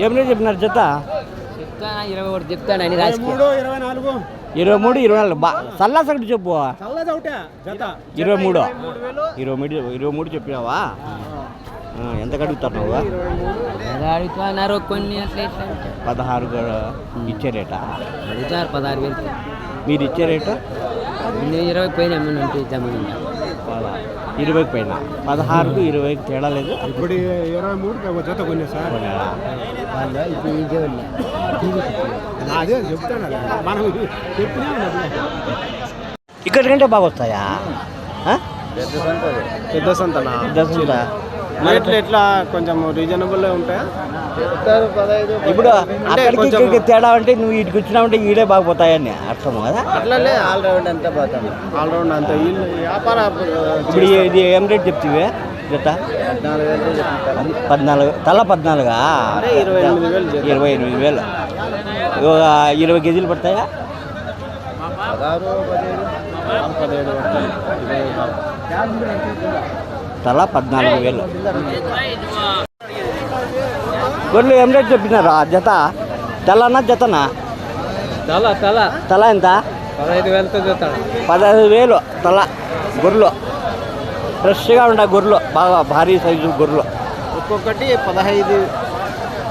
ఏం రేట్ చెప్పినారు జత? చెప్తానా ఇరవై ఒకటి చెప్తాను అని ఇరవై మూడు ఇరవై నాలుగు. బా సల్లా సగటు చెప్పు. ఇరవై మూడు. ఇరవై మూడు ఇరవై మూడు చెప్పినావా? ఎంత కడుగుతారు నువ్వు? కొన్ని. పదహారు ఇచ్చే రేటా? అడుగుతారు పదహారు వేలు మీరు ఇచ్చే రేటు? నేను ఇరవై పోయినా ఉంటే పద- ఇరవైకి పైన పదహారుకు ఇరవైకి తేడా లేదు ఇప్పుడు ఇరవై ఒక జత కొన్ని సార్. అదే చెప్తాను కదా. మనం చెప్పినా ఇక్కడికంటే బాగా వస్తాయా ఆ? పెద్ద సంతనా పెద్ద సంత. రేట్లు ఎట్లా కొంచెం రీజనబుల్ ఉంటాయా? ఇప్పుడు అంటే అక్కడికి కొంచెం- ఇక్కడికి తేడా అంటే నువ్వు ఇటుకి వచ్చినావంటే ఈడే బాగా పోతాయని అర్థం కదా? అట్లనే ఆల్ రౌండ్ అంతా పోతాం. ఆల్ రౌండ్ అంతా వ్యాపార ఇప్పుడు ఇది ఏం రేట్ చెప్తివే జత? పద్నాలుగు తల పద్నాలుగా? ఇరవై ఎనిమిది వేలు. ఇరవై ఎనిమిది వేలు. ఒక ఇరవై కేజీలు పడతాయా? పదహారు పదిహేడు. పదిహేడు తల పద్నాలుగు వేలు. గొర్రెలు ఏం రేట్ చెప్పినారు? ఆ జత? తెల్లనా జతనా? తల తల. తల ఎంత? పదహైదు వేలతో చెప్తాడు పదహైదు వేలు తల గొర్రెలు. ఫ్రెష్గా ఉంటాయి గొర్రెలు. బాగా భారీ సైజు గొర్రెలు. ఒక్కొక్కటి పదహైదు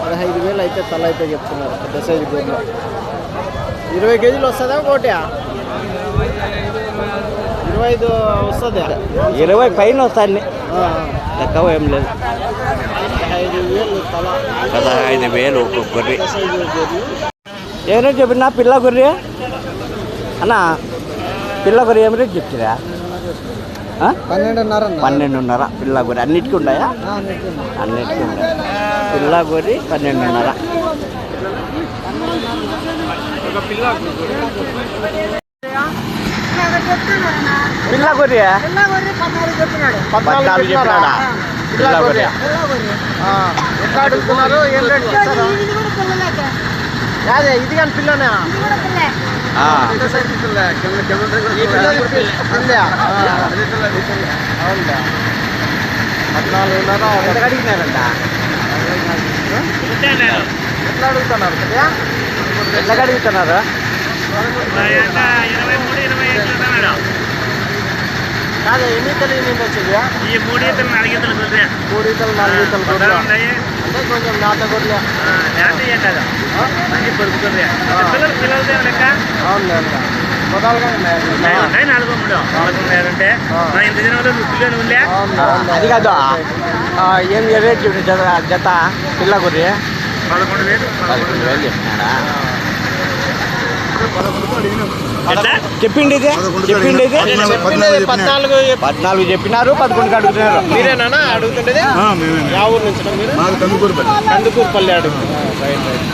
పదహైదు వేలు అయితే తల అయితే చెప్తున్నారు పెద్ద సైజు గొర్రెలు. ఇరవై కేజీలు వస్తుందా ఒకటి ఇరవై ఐదు వస్తుంది? ఇరవై పైన వస్తాయి లెక్క ఏం లేదు పదహైదు వేలు తల పదహైదు వేలు ఒక గొర్రె ఏం రేట్ చెప్పినా పిల్ల గొర్రె అన్న పిల్ల గొర్రె ఏం రేట్ చెప్తారా ఆ? పన్నెండున్నర పన్నెండున్నర పిల్ల గొర్రె అన్నిటికీ ఉన్నాయా అన్నిటికీ ఉన్నాయి పిల్ల గొర్రె పన్నెండున్నర. పిల్ల గొర్రె పద్నాలుగు చెప్పినాడా. పిల్ల గొర్రె ఎట్లా అడుగుతున్నారు? ఏం రేట్ చేస్తారా? అదే ఇది కానీ పిల్లనే? పిల్ల. పిల్ల- పిల్ల. పద్నాలుగున్నర ఎంత అడిగినారంట. ఎట్లా అడుగుతున్నారు? ఎంత అడుగుతున్నారు? కాదు ఎన్ని ఈతలు ఎన్ని వచ్చేది? ఈ మూడు ఈతలు నాలుగు ఈతలు కుదిరే మూడు ఈతలు నాలుగు ఈతలు గొర్రెలు ఉన్నాయి. అంటే కొంచెం నాట గొర్రెలు లేకపోతే ఏం కాదు. మంచి పొరుగు కుదిరే పిల్లలు పిల్లలతో లెక్క అవును అవును మొదలుగా ఉన్నాయి ఉన్నాయి, ఉన్నాయి నాలుగు మూడు. నాలుగు ఉన్నాయి అంటే మా ఇంత జనంలో నువ్వు పిల్లలు ఉండే అవును అవును అది కాదు. ఆ, ఏం రేట్ చెప్పి జత పిల్ల గొర్రె పదకొండు వేలు పదకొండు వేలు. ఎట్లా? చెప్పిండి ఇది చెప్పిండి పద్నాలుగు చెప్ప- పద్నాలుగు చెప్పినారు పదకొండుకి అడుగుతున్నారు. మీరేనా అడుగుతుండేది? కందుకూరుపల్లి కందుకూరుపల్లి అడుగుతున్నారు రైట్ రైట్.